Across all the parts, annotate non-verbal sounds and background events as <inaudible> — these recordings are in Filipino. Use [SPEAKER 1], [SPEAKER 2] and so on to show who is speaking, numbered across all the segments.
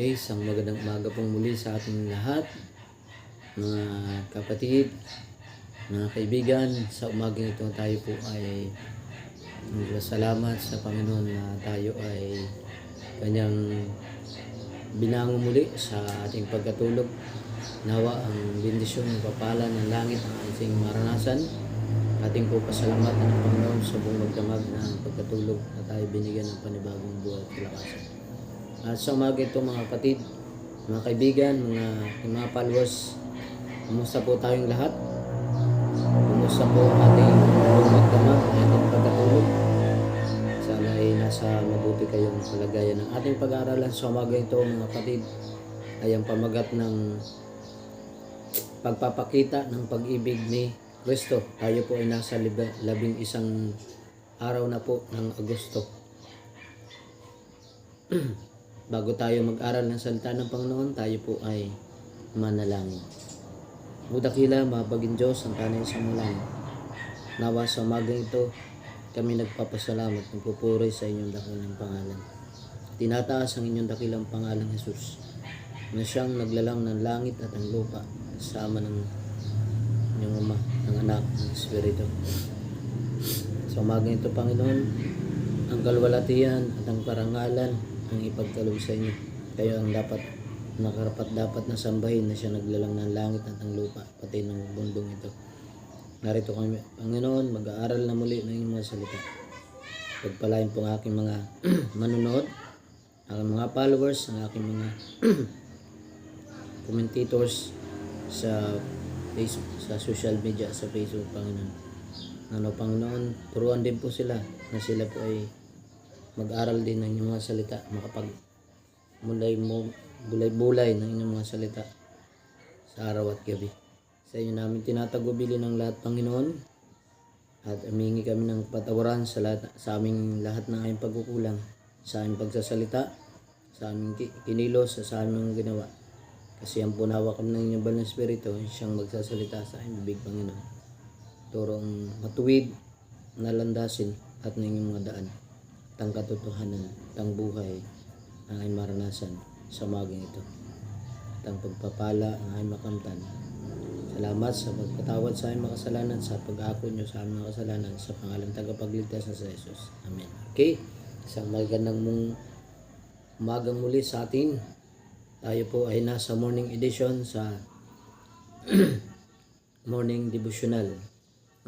[SPEAKER 1] Okay, isang magandang umaga pong muli sa ating lahat, mga kapatid, mga kaibigan. Sa umagang ito tayo po ay salamat sa Panginoon na tayo ay kanyang binango muli sa ating pagkatulog. Nawa ang bendisyon ng papala ng langit ang ating maranasan. Ating po pasalamatan ng Panginoon sa buong magdamag na pagkatulog na tayo binigyan ng panibagong buhay at kalakasan. At sa umaga ito mga kapatid, mga kaibigan, mga, mga followers, kumusta po tayong lahat? Kumusta po ating ang ating pagkatulog? Sana ay nasa mabuti kayong kalagayan ng ating pag-aaralan sa umaga ito mga kapatid ay ang pamagat ng pagpapakita ng pag-ibig ni Kristo. Tayo po ay nasa labing isang araw na po ng Agosto. <clears throat> Bago tayo mag-aral ng salita ng Panginoon, tayo po ay manalangin. Budakila, mabagin Diyos, ang tanay sa mulang. Nawa sa umagang ito, kami nagpapasalamat, nagpupuri sa inyong dakilang pangalan. Tinataas ang inyong dakilang pangalan, Jesus, na siyang naglalang ng langit at ang lupa, kasama ng inyong ama, ng anak, ng Espiritu. Sa umagang ito, Panginoon, ang kalwalatian at ang karangalan ang ipagkaloob sa inyo. Kayo ang dapat nakarapat dapat na sambahin na siya naglalang ng langit at ang lupa, pati ng bundong ito. Narito kami, Panginoon, mag-aaral na muli ng inyong mga salita. Pagpalain po ang aking mga <clears throat> manunood, ang mga followers, ang aking mga <clears throat> commentators sa Facebook, sa social media, sa Facebook, Panginoon. Ano, Panginoon, turuan din po sila na sila po ay mag-aral din ng inyong mga salita, makapag mulay mo, bulay-bulay ng inyong mga salita sa araw at gabi. Sa inyo namin tinatagubili ng lahat, Panginoon, at humingi kami ng patawaran sa, lahat, sa aming lahat ng aming pagkukulang, sa aming pagsasalita, sa aming ki- kinilos, sa aming ginawa. Kasi ang punawa kami ng inyong banal na Espiritu, siyang magsasalita sa aming bibig, Panginoon. Turo ang matuwid na landasin at ng inyong mga daan. Ang katotohanan, at ang buhay ang aming maranasan sa umagang ito. At ang pagpapala ang aming makamtan. Salamat sa pagpatawad sa aming makasalanan, sa pag-ako nyo sa aming makasalanan, sa pangalan tagapagligtas na sa Jesus. Amen. Okay? Isang magandang mong umagang muli sa atin. Tayo po ay nasa morning edition sa <clears throat> morning devotional.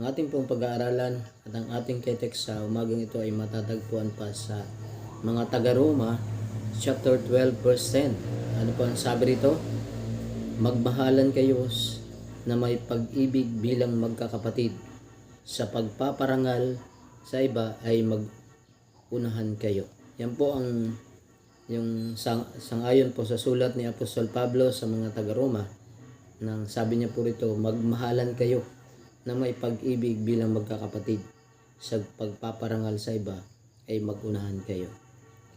[SPEAKER 1] Ang ating pong pag-aaralan at ang ating ketext sa umagang ito ay matatagpuan pa sa mga taga-Roma chapter 12 verse 10. Ano po ang sabi rito? Magmahalan kayo na may pag-ibig bilang magkakapatid. Sa pagpaparangal sa iba ay mag-unahan kayo. Yan po ang yung sang, sangayon po sa sulat ni Apostol Pablo sa mga taga-Roma nang sabi niya po rito, magmahalan kayo na may pag-ibig bilang magkakapatid. Sa pagpaparangal sa iba ay magunahan kayo.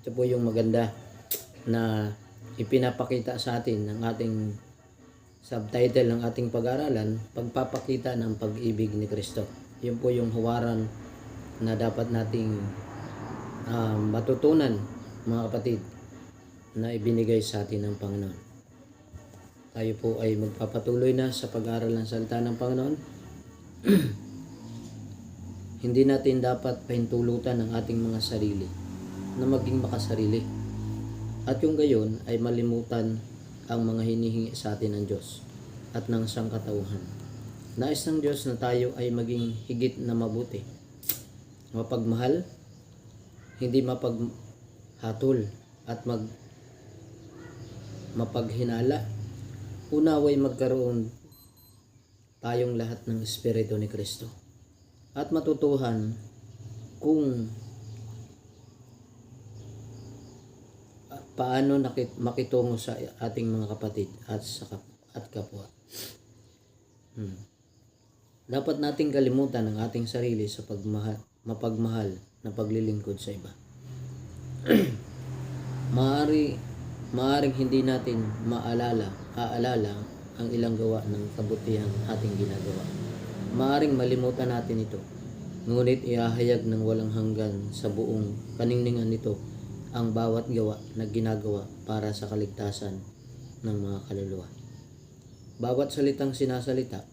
[SPEAKER 1] Ito po yung maganda na ipinapakita sa atin ng ating subtitle ng ating pag-aralan, pagpapakita ng pag-ibig ni Kristo. Yun po yung huwaran na dapat nating ah, matutunan mga kapatid na ibinigay sa atin ng Panginoon. Tayo po ay magpapatuloy na sa pag-aaral ng salita ng Panginoon. <clears throat> Hindi natin dapat pahintulutan ang ating mga sarili na maging makasarili. At yung gayon ay malimutan ang mga hinihingi sa atin ng Diyos at ng sangkatauhan. Nais ng Diyos na tayo ay maging higit na mabuti. Mapagmahal, hindi mapaghatol at mag mapaghinala. Unaway magkaroon tayong lahat ng Espiritu ni Kristo. At matutuhan kung paano nakit makitungo sa ating mga kapatid at sa kap- at kapwa. Hmm. Dapat nating kalimutan ang ating sarili sa pagmahal, mapagmahal na paglilingkod sa iba. <clears throat> Maari maaring hindi natin maalala, aalala ang ilang gawa ng kabutihang ating ginagawa. Maaring malimutan natin ito. Ngunit iahayag ng walang hanggan sa buong kaningningan nito ang bawat gawa na ginagawa para sa kaligtasan ng mga kaluluwa. Bawat salitang sinasalita,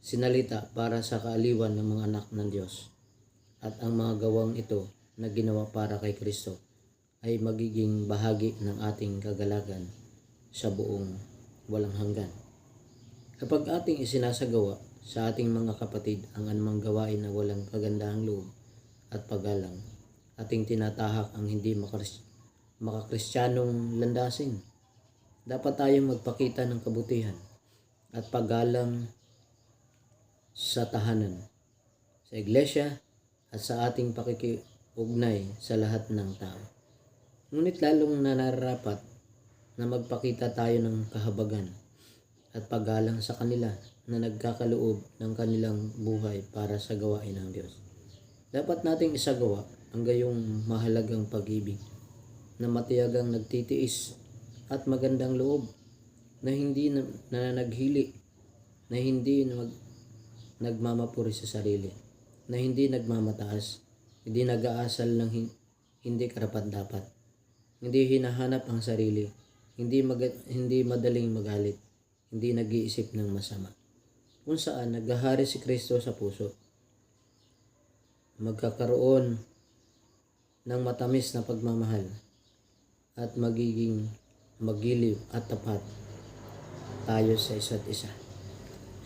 [SPEAKER 1] sinalita para sa kaaliwan ng mga anak ng Diyos. At ang mga gawang ito na ginawa para kay Kristo ay magiging bahagi ng ating kagalagan sa buong walang hanggan. Kapag ating isinasagawa sa ating mga kapatid ang anumang gawain na walang kagandahang loob at paggalang, ating tinatahak ang hindi makaris- makakristyanong landasin. Dapat tayong magpakita ng kabutihan at paggalang sa tahanan, sa iglesia at sa ating pakikiugnay sa lahat ng tao. Ngunit lalong na nararapat na magpakita tayo ng kahabagan at paggalang sa kanila na nagkakaloob ng kanilang buhay para sa gawain ng Diyos. Dapat nating isagawa ang gayong mahalagang pag-ibig na matiyagang nagtitiis at magandang loob na hindi na, nananaghili, na hindi nag, nagmamapuri sa sarili, na hindi nagmamataas, hindi nag-aasal ng hin- hindi karapat-dapat, hindi hinahanap ang sarili, hindi, mag- hindi madaling magalit, hindi nag-iisip ng masama. Kung saan naghahari si Kristo sa puso, magkakaroon ng matamis na pagmamahal at magiging magiliw at tapat tayo sa isa't isa.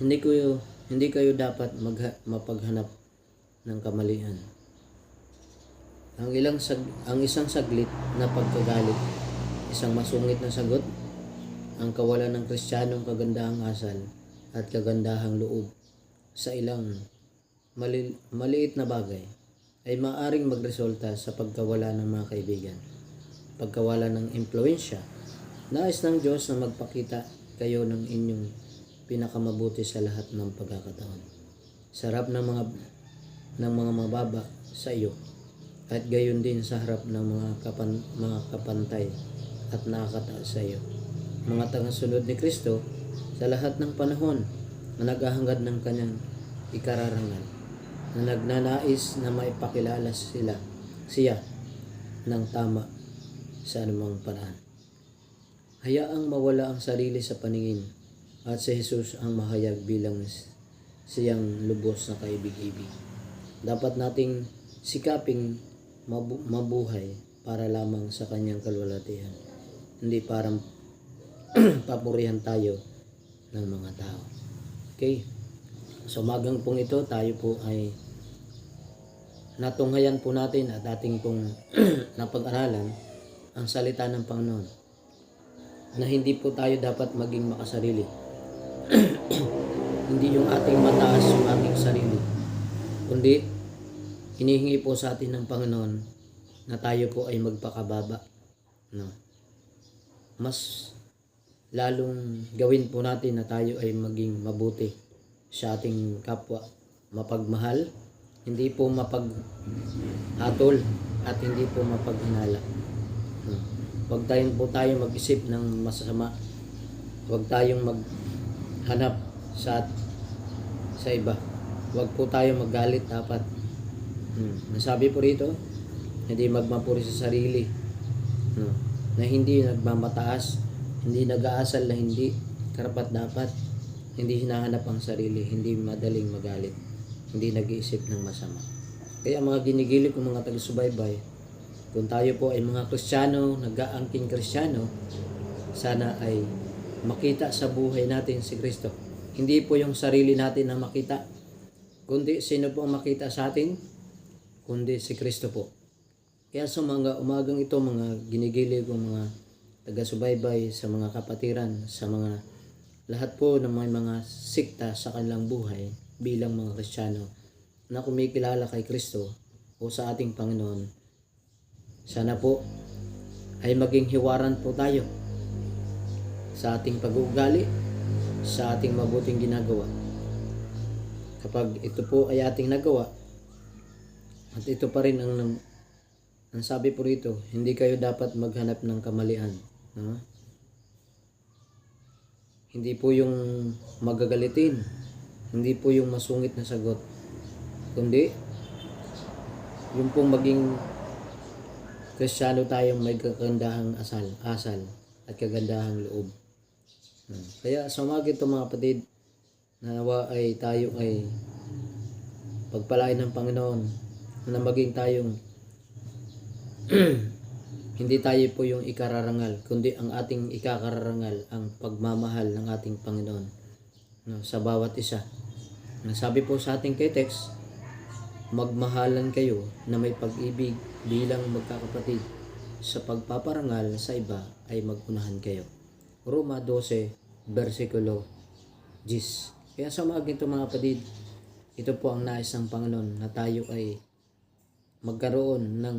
[SPEAKER 1] Hindi ko hindi kayo dapat magha, mapaghanap ng kamalian. Ang ilang sag, ang isang saglit na pagkagalit, isang masungit na sagot, ang kawalan ng kristyanong kagandahang asal at kagandahang loob sa ilang mali, maliit na bagay ay maaring magresulta sa pagkawala ng mga kaibigan, pagkawala ng impluensya. Nais ng Diyos na magpakita kayo ng inyong pinakamabuti sa lahat ng pagkakataon. Sarap ng mga ng mga mababa sa iyo at gayon din sa harap ng mga kapan, mga kapantay at nakakataas sa iyo. Mga tangasunod ni Kristo sa lahat ng panahon na naghahangad ng kanyang ikararangal na nagnanais na maipakilala sila siya ng tama sa anumang paraan. Hayaang mawala ang sarili sa paningin at si Jesus ang mahayag bilang siyang lubos na kaibig-ibig. Dapat nating sikaping mabu- mabuhay para lamang sa kanyang kalwalatian. Hindi para <clears throat> papurihan tayo ng mga tao. Okay? So magang pong ito, tayo po ay natunghayan po natin at ating pong <clears throat> napag-aralan ang salita ng Panginoon na hindi po tayo dapat maging makasarili. <clears throat> hindi yung ating mataas yung ating sarili, kundi hinihingi po sa atin ng Panginoon na tayo po ay magpakababa. No? Mas lalong gawin po natin na tayo ay maging mabuti sa ating kapwa. Mapagmahal, hindi po mapaghatol at hindi po mapaghinala. No? Huwag tayong po tayo mag-isip ng masasama. Huwag tayong maghanap sa sa iba. Huwag po tayo magalit dapat. Hmm. Nasabi po rito, hindi magmapuri sa sarili. No? Na hindi nagmamataas, hindi nag-aasal na hindi karapat dapat. Hindi hinahanap ang sarili, hindi madaling magalit, hindi nag-iisip ng masama. Kaya mga ginigilip ng mga taga-subaybay, kung tayo po ay mga Kristiyano, nag-aangking Kristiyano, sana ay makita sa buhay natin si Kristo. Hindi po yung sarili natin na makita, kundi sino po ang makita sa atin, kundi si Kristo po. Kaya sa mga umagang ito, mga ginigili ko mga taga-subaybay, sa mga kapatiran, sa mga lahat po ng may mga sikta sa kanilang buhay bilang mga Kristiyano na kumikilala kay Kristo o sa ating Panginoon. Sana po ay maging hiwaran po tayo sa ating pag-uugali, sa ating mabuting ginagawa. Kapag ito po ay ating nagawa, at ito pa rin ang, ang sabi po rito, hindi kayo dapat maghanap ng kamalian. No? Hindi po yung magagalitin, hindi po yung masungit na sagot, kundi yung pong maging Kristiyano tayong may kagandahang asal, asal at kagandahang loob. Hmm. Kaya sa umaga ito mga kapatid, nawa ay tayo ay pagpalain ng Panginoon na maging tayong <clears throat> hindi tayo po yung ikararangal, kundi ang ating ikakararangal ang pagmamahal ng ating Panginoon no, sa bawat isa. Nasabi po sa ating kay magmahalan kayo na may pag-ibig bilang magkakapatid. Sa pagpaparangal sa iba ay magunahan kayo. Roma 12, versikulo 10. Kaya sa mga ginto mga kapatid, ito po ang nais ng Panginoon na tayo ay magkaroon ng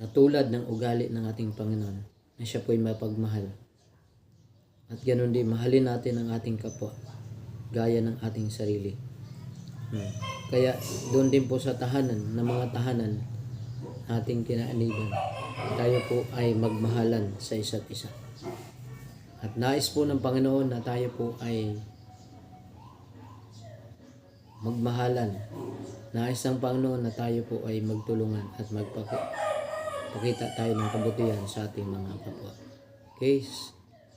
[SPEAKER 1] natulad ng ugali ng ating Panginoon na siya po ay mapagmahal. At ganun din, mahalin natin ang ating kapwa gaya ng ating sarili. Hmm. Kaya doon din po sa tahanan, ng mga tahanan, ating kinaaniban, tayo po ay magmahalan sa isa't isa. At nais po ng Panginoon na tayo po ay magmahalan. Nais ng Panginoon na tayo po ay magtulungan at magpakita tayo ng kabutihan sa ating mga kapwa. Okay,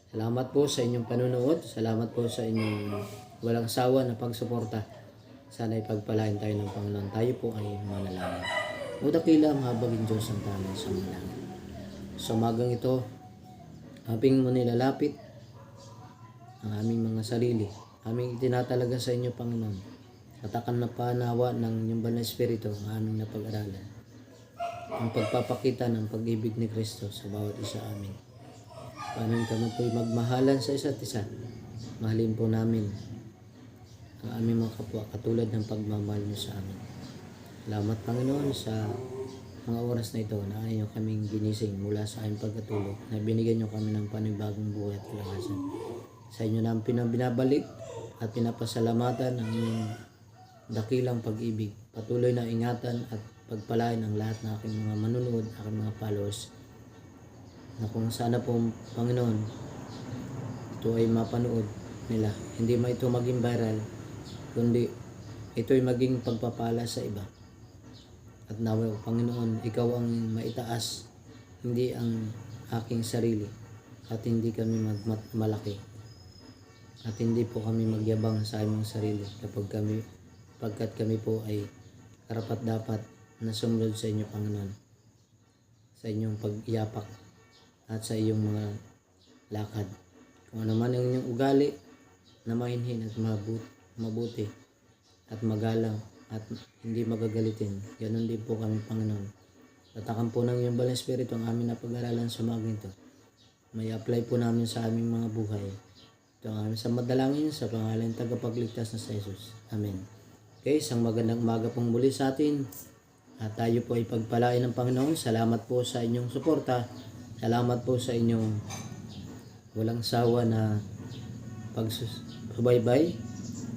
[SPEAKER 1] salamat po sa inyong panunood. Salamat po sa inyong walang sawa na pagsuporta. Sana ipagpalain tayo ng Panginoon. Tayo po ay manalangin. O dakila mahabagin Diyos ang tanong sa manalangin. Sa umagang ito, aming mo nilalapit ang aming mga sarili. Aming itinatalaga sa inyo, Panginoon. Katakan na panawa ng inyong banal na Espiritu ang aming napag-aralan. Ang pagpapakita ng pag-ibig ni Kristo sa bawat isa amin. Paano kami po'y magmahalan sa isa't isa. Mahalin po namin ang aming mga kapwa katulad ng pagmamahal niyo sa amin. Salamat Panginoon sa mga oras na ito na ayaw kaming ginising mula sa aming pagkatulog na binigyan niyo kami ng panibagong buhay at kalakasan. Sa inyo na pinabinabalik at pinapasalamatan ang inyong dakilang pag-ibig. Patuloy na ingatan at pagpalain ang lahat ng aking mga manunood, aking mga followers na kung sana po Panginoon ito ay mapanood nila. Hindi ma ito maging viral, kundi ito ay maging pagpapala sa iba. At nawa, Panginoon, ikaw ang maitaas, hindi ang aking sarili. At hindi kami magmalaki. At hindi po kami magyabang sa aming sarili kapag kami, pagkat kami po ay karapat dapat na sumunod sa inyo, Panginoon. Sa inyong pag-iyapak at sa iyong mga lakad. Kung ano man ang inyong ugali na mainhin at mabut, mabuti at magalang at hindi magagalitin. Ganon din po kami, Panginoon. Tatakan po ng iyong balang Espiritu ang aming napag-aralan sa mga ganito. May apply po namin sa aming mga buhay. Ito ang aming sa madalangin sa pangalan ng tagapagligtas na sa Jesus. Amen. Okay, isang magandang umaga pong muli sa atin. At tayo po ay pagpalain ng Panginoon. Salamat po sa inyong suporta. Salamat po sa inyong walang sawa na pagsubaybay.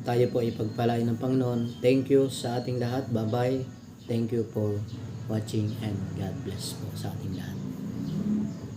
[SPEAKER 1] Tayo po ay pagpalain ng Panginoon. Thank you sa ating lahat. Bye-bye. Thank you for watching and God bless po sa ating lahat.